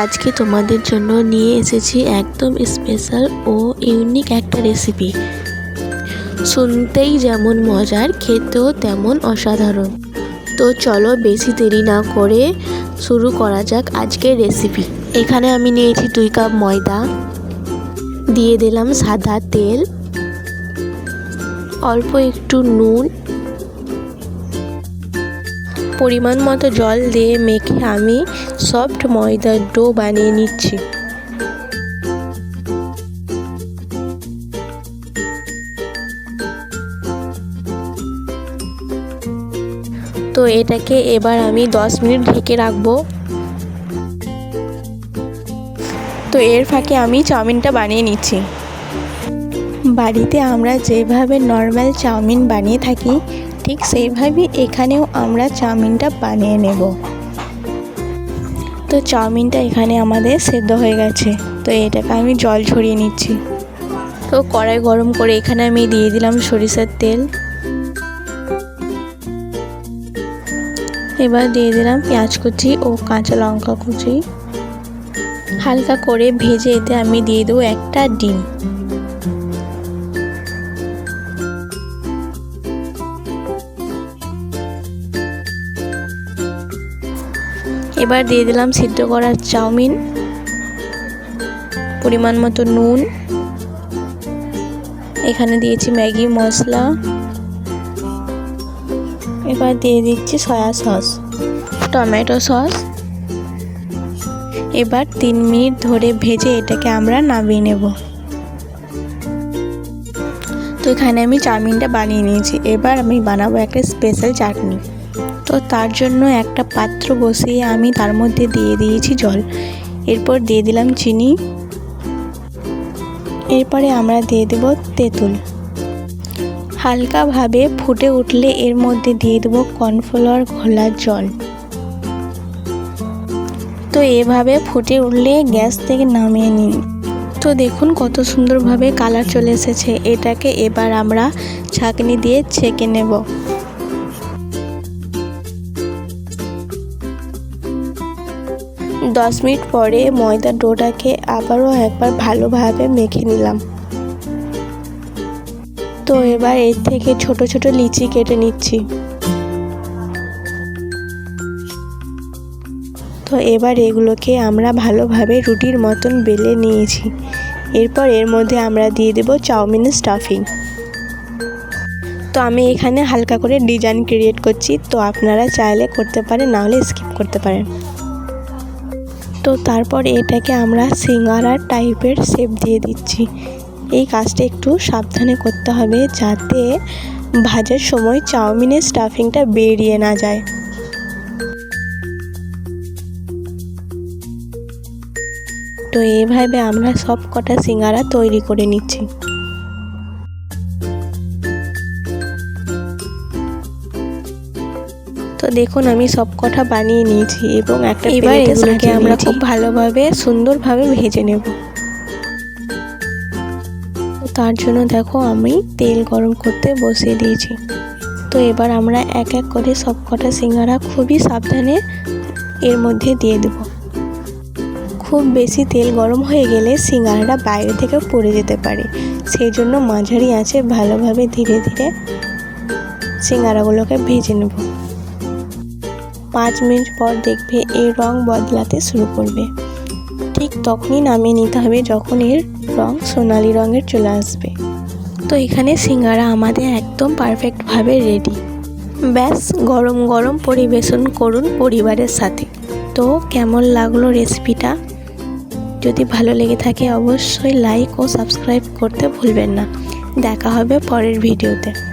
আজকে তোমাদের জন্য নিয়ে এসেছি একদম স্পেশাল ও ইউনিক একটা রেসিপি শুনতেই যেমন মজার, খেতেও তেমন অসাধারণ। তো চলো বেশি দেরি না করে শুরু করা যাক আজকের রেসিপি এখানে আমি নিয়েছি দুই কাপ ময়দা, দিয়ে দিলাম সাদা তেল, অল্প একটু নুন পরিমাণ মতো জল দিয়ে মেখে আমি সফট ময়দার ডো বানিয়ে নিচ্ছি। তো এটাকে এবার আমি 10 মিনিট ঢেকে রাখব। তো এর ফাঁকে আমি চাউমিনটা বানিয়ে নিচ্ছি। বাড়িতে আমরা যেভাবে নর্মাল চাউমিন বানিয়ে থাকি ঠিক সেইভাবেই এখানেও আমরা চাউমিনটা বানিয়ে নেব। তো চাউমিনটা এখানে আমাদের সেদ্ধ হয়ে গেছে। তো এটাকে আমি জল ছড়িয়ে নিচ্ছি। তো কড়াই গরম করে এখানে আমি দিয়ে দিলাম সরিষার তেল। এবার দিয়ে দিলাম পেঁয়াজ কুচি ও কাঁচা লঙ্কা কুচি। হালকা করে ভেজে এতে আমি দিয়ে দেবো একটা ডিম। এবার দিয়ে দিলাম সিদ্ধ করা চাউমিন, পরিমাণ মতো নুন। এখানে দিয়েছি ম্যাগি, মশলা। এবার দিয়ে দিচ্ছি সয়া সস, টমেটো সস। এবার তিন মিনিট ধরে ভেজে এটাকে আমরা নামিয়ে নেব। তো এখানে আমি চাউমিনটা বানিয়ে নিয়েছি। এবার আমি বানাবো একটা স্পেশাল চাটনি। তো তার জন্য একটা পাত্র বসিয়ে আমি তার মধ্যে দিয়ে দিয়েছি জল। এরপর দিয়ে দিলাম চিনি। এরপরে আমরা দিয়ে দেব তেঁতুল। হালকাভাবে ফুটে উঠলে এর মধ্যে দিয়ে দেবো কর্নফ্লাওয়ার ঘোলার জল। তো এভাবে ফুটে উঠলে গ্যাস থেকে নামিয়ে নিন। তো দেখুন কত সুন্দরভাবে কালার চলে এসেছে। এটাকে এবার আমরা ছাঁকনি দিয়ে ছেঁকে নেব। দশ মিনিট পরে ময়দার ডোটাকে আবারও একবার ভালোভাবে মেখে নিলাম। তো এবার এর থেকে ছোট ছোট লিচি কেটে নিচ্ছি। তো এবার এগুলোকে আমরা ভালোভাবে রুটির মতন বেলে নিয়েছি। এরপর এর মধ্যে আমরা দিয়ে দেব চাউমিনের স্টাফিং তো আমি এখানে হালকা করে ডিজাইন ক্রিয়েট করছি। তো আপনারা চাইলে করতে পারেন নাহলে স্কিপ করতে পারেন। তো তারপর এটাকে আমরা সিঙ্গারা টাইপের শেপ দিয়ে দিচ্ছি। এই কাজটা একটু সাবধানে করতে হবে যাতে ভাজার সময় চাউমিনের স্টাফিংটা বেরিয়ে না যায়। তো এইভাবে আমরা সব কটা সিঙ্গারা তৈরি করে নিচ্ছি। তো দেখুন আমি সব কটা বানিয়ে নিয়েছি এবং একটা এবার এগুলোকে আমরা খুব ভালোভাবে সুন্দরভাবে ভেজে নেব। তার জন্য দেখো আমি তেল গরম করতে বসিয়ে দিয়েছি। তো এবার আমরা এক এক করে সব কটা সিঙ্গারা খুবই সাবধানে এর মধ্যে দিয়ে দেব। খুব বেশি তেল গরম হয়ে গেলে সিঙ্গারাটা বাইরে থেকে পড়ে যেতে পারে। সেই জন্য মাঝারি আঁচে ভালোভাবে ধীরে ধীরে সিঙ্গারাগুলোকে ভেজে নেব। পাঁচ মিনিট পর দেখবে এর রং বদলাতে শুরু করবে। ঠিক তখনই নামিয়ে নিতে হবে যখন এর রং সোনালি রঙের চলে আসবে। তো এখানে সিঙ্গারা আমাদের একদম পারফেক্টভাবে রেডি। ব্যাস, গরম গরম পরিবেশন করুন পরিবারের সাথে। তো কেমন লাগল রেসিপিটা? যদি ভালো লেগে থাকে অবশ্যই লাইক ও সাবস্ক্রাইব করতে ভুলবেন না। দেখা হবে পরের ভিডিওতে।